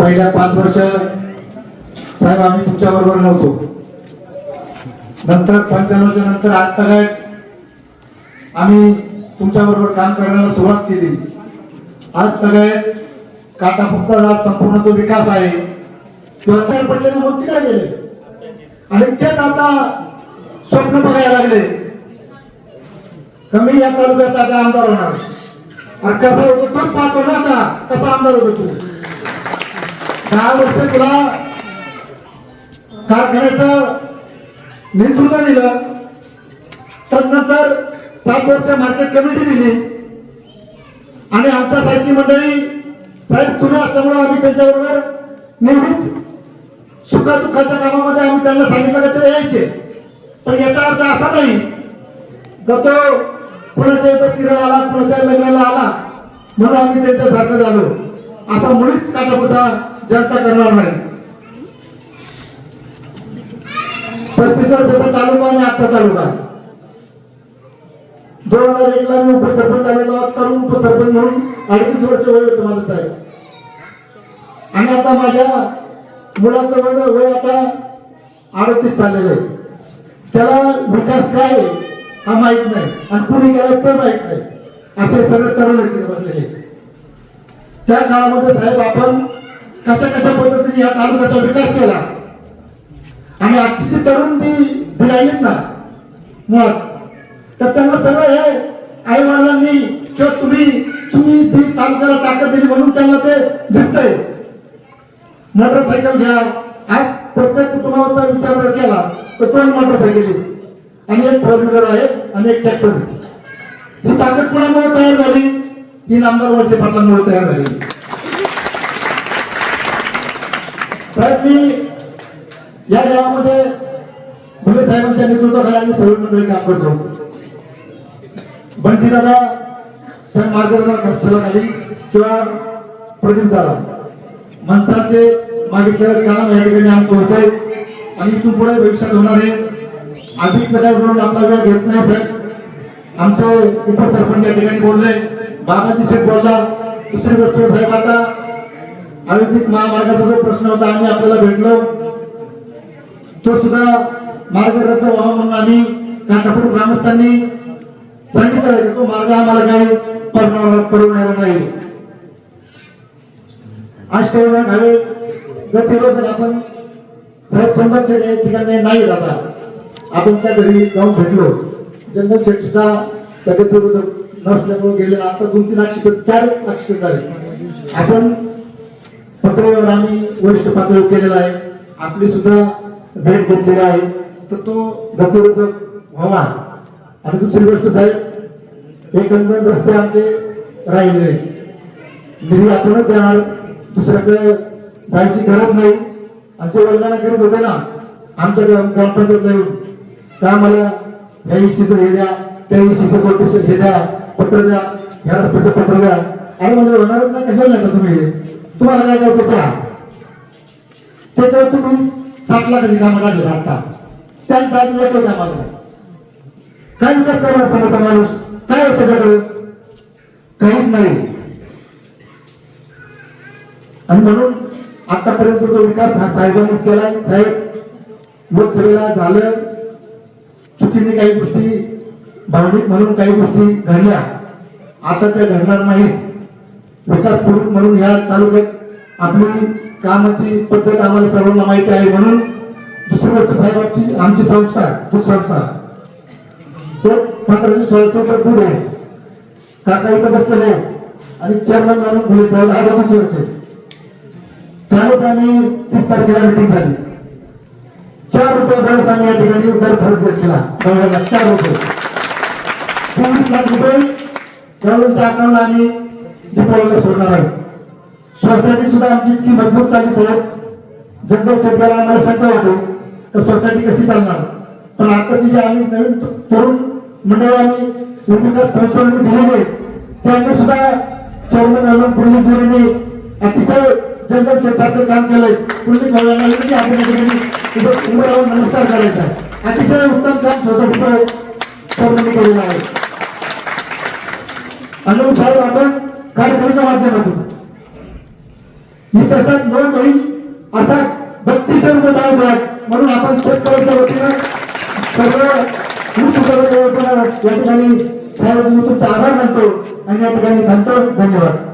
पहिल्या पाच वर्ष साहेब आम्ही तुमच्या बरोबर नव्हतो. नंतर पंच्याण्णवच्या नंतर आज तगायत आम्ही तुमच्या बरोबर काम करण्याला सुरुवात केली. आज तगायत काटापुक्ता संपूर्ण जो विकास आहे तो तयार पडले ना मग तिकडे गेले आणि तेच आता स्वप्न बघायला लागले. कमी या तालुक्याचा आता आमदार होणार. आणि कसा होतो तो पाहतो ना आता कसा आमदार होतो तू. दहा वर्ष तुला कारखान्याचं नेतृत्व दिलं. तदनंतर सात वर्ष मार्केट कमिटी दिली. आणि आमच्यासारखी मंडळी साहेब तुम्ही असल्यामुळे आम्ही त्यांच्याबरोबर नेहमीच सुखादुःखाच्या कामामध्ये आम्ही त्यांना सांगितलं का ते यायचे. पण याचा अर्थ असा नाही. का तो कुणाच्या इथं सिरियल आला कुणाच्या लग्नाला आला म्हणून आम्ही त्यांच्यासारखं झालो. असा मुळीच काटापुता जास्त करणार नाही. पस्तीस वर्षाचा तालुका आणि आजचा तालुका. दोन हजार एक ला मी उपसरपंच झाले तरुण उपसरपंच म्हणून अडतीस वर्ष वय होतं माझं साहेब. आणि आता माझ्या मुलाचं वय वय आता अडतीस चाललेलं आहे. त्याला विकास काय आहे हा माहीत नाही. आणि कुणी गेला ते माहीत नाही. असे सगळे तरुण व्यक्ती बसलेले त्या काळामध्ये साहेब आपण कशा कशा पद्धतीने या तालुक्याचा विकास केला? आणि आजची जी तरुण ती भिडाईत ना मुळात तर त्यांना सगळं हे आई वडिलांनी किंवा तुम्ही तुम्ही जी तालुक्याला ताकद दिली म्हणून त्यांना ते दिसतंय. मोटरसायकल घ्या. आज प्रत्येक कुटुंबाचा विचार जर केला तर दोन मोटरसायकली आणि एक फोर व्हीलर आहे आणि एक ट्रॅक्टर ही ताकद कुणामुळे तयार झाली? तीन आमदार वर्षे पाटलांमुळे तयार झाली. साहेब मी या गावामध्ये मुले साहेबांच्या नेतृत्वाखाली आम्ही सर्व मंडळी काम करतो. बंटी दादा त्या मार्गदर्शनाखाली किंवा प्रदीप दादा. माणसाचे मागितलेलं काम या ठिकाणी आमचं होतंय आणि तू पुढे भविष्यात होणार आहे. अधिक काय म्हणून आपला वेळ घेत नाही साहेब. आमचे उपसरपंच या ठिकाणी बोलले. बाबाजी शेठ बोलला दुसरी गोष्ट साहेब आता अयोध्येत महामार्गाचा जो प्रश्न होता आम्ही आपल्याला भेटलो. तो सुद्धा मार्ग रद्द व्हावा म्हणून आम्ही काटापूर ग्रामस्थांनी सांगितलं की तो मार्ग आम्हाला काही परवणार नाही. नाही काही हवे गतिरोधक आपण साहेब जंगल शेठ या ठिकाणी नाही जाता आपण त्या घरी जाऊन भेटलो. जंगल शेठ सुद्धा त्या गतिरोधक नसल्यामुळे गेले. आता दोन तीन लाख चार लाख झाले. आपण पत्रावर आम्ही वरिष्ठ पातळीवर केलेला आहे. आपली सुद्धा भेट घेतलेली आहे. तर तो गतिरोधक व्हावा. आणि दुसरी गोष्ट साहेब एकंदर रस्ते आमचे राहिले निधी आपणच देणार. दुसऱ्याकडे जायची गरज नाही. आमच्या वर्गाला करत होते ना. आमच्या ग्रामपंचायत येऊन. का मला ह्या इशीचं हे द्या. त्या इशीचं कोटेशन हे द्या. पत्र द्या. ह्या रस्त्याचं पत्र द्या. आणि म्हणजे होणारच नाही. कशाला लागता तुम्ही तुम्हाला काय करायचं त्या त्याच्यावर तुम्ही सात लाखाची कामं टाकली आता त्यांचा अजून एक कामाला काय विकास करणार समोरचा माणूस? काय होतं त्याच्याकडे? काहीच नाही. आणि म्हणून आतापर्यंत जो विकास हा साहेबांनीच केलाय साहेब लोकसभेला झालं. चुकीने काही गोष्टी भावनिक म्हणून काही गोष्टी घडल्या. आता त्या घडणार नाहीत. विकास प्रमुख म्हणून ह्या तालुक्यात आपली कामाची पद्धत आम्हाला सर्वांना माहिती आहे. म्हणून दुसरी गोष्ट साहेबांची आमची संस्था दूध संस्था तो पंधराशे सोळाशे रुपये दूध आहे काका इथं बसलेले आहे. आणि चेअरमन म्हणून भुले साहेब अडतीस वर्ष आहे. त्यावेळेस आम्ही तीस तारखेला मिटिंग झाली. चार रुपये बोनस आम्ही या ठिकाणी दर खर्च केला. गव्हाला चार रुपये. चोवीस लाख रुपये. गव्हाच्या अकाउंटला आम्ही दीपावलीला सोडणार आहे. सोसायटी सुद्धा आमची इतकी मजबूत चालली साहेब जगदीप शेतकऱ्याला आम्हाला शंका होते तर सोसायटी कशी चालणार? पण आताची जी आम्ही नवीन तरुण मंडळ आम्ही विकास संस्थांनी दिलेले त्यांनी सुद्धा चेअरमन म्हणून पुढील जोडीने अतिशय जंगल क्षेत्राचं काम केलंय. पुढील कळवण्याला की आपण ठिकाणी उभं राहून नमस्कार करायचा अतिशय उत्तम काम सोसायटीचं चेअरमनने केलेलं आहे. अनुभव साहेब आपण कार्यक्रमाच्या माध्यमातून? ही तसाच नोंद होईल असा बत्तीस रुपये भाव द्या म्हणून आपण शेतकऱ्याच्या वतीनं सर्व या ठिकाणी साहेब मी तुमचा आभार मानतो आणि या ठिकाणी थांबतो. धन्यवाद.